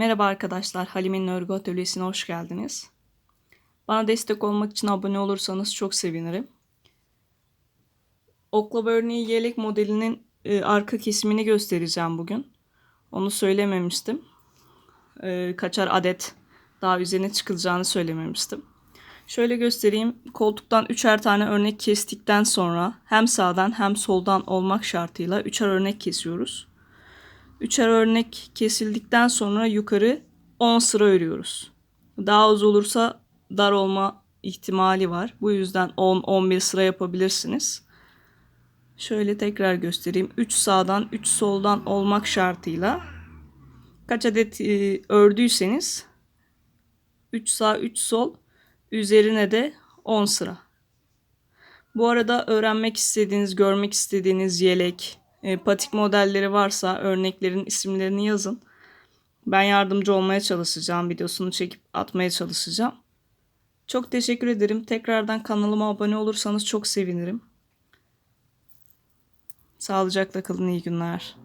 Merhaba arkadaşlar, Halime'nin örgü atölyesine hoş geldiniz. Bana destek olmak için abone olursanız çok sevinirim. Oklava örneği yelek modelinin e, arka kesimini göstereceğim bugün. Onu söylememiştim. E, kaçar adet daha üzerine çıkılacağını söylememiştim. Şöyle göstereyim. Koltuktan üçer tane örnek kestikten sonra hem sağdan hem soldan olmak şartıyla üçer örnek kesiyoruz. Üçer örnek kesildikten sonra yukarı 10 sıra örüyoruz. Daha az olursa dar olma ihtimali var. Bu yüzden 10-11 sıra yapabilirsiniz. Şöyle tekrar göstereyim. 3 sağdan 3 soldan olmak şartıyla kaç adet e, ördüyseniz 3 sağ 3 sol üzerine de 10 sıra. Bu arada öğrenmek istediğiniz, görmek istediğiniz yelek, e, patik modelleri varsa örneklerin isimlerini yazın. Ben yardımcı olmaya çalışacağım. Videosunu çekip atmaya çalışacağım. Çok teşekkür ederim. Tekrardan kanalıma abone olursanız çok sevinirim. Sağlıcakla kalın. iyi günler.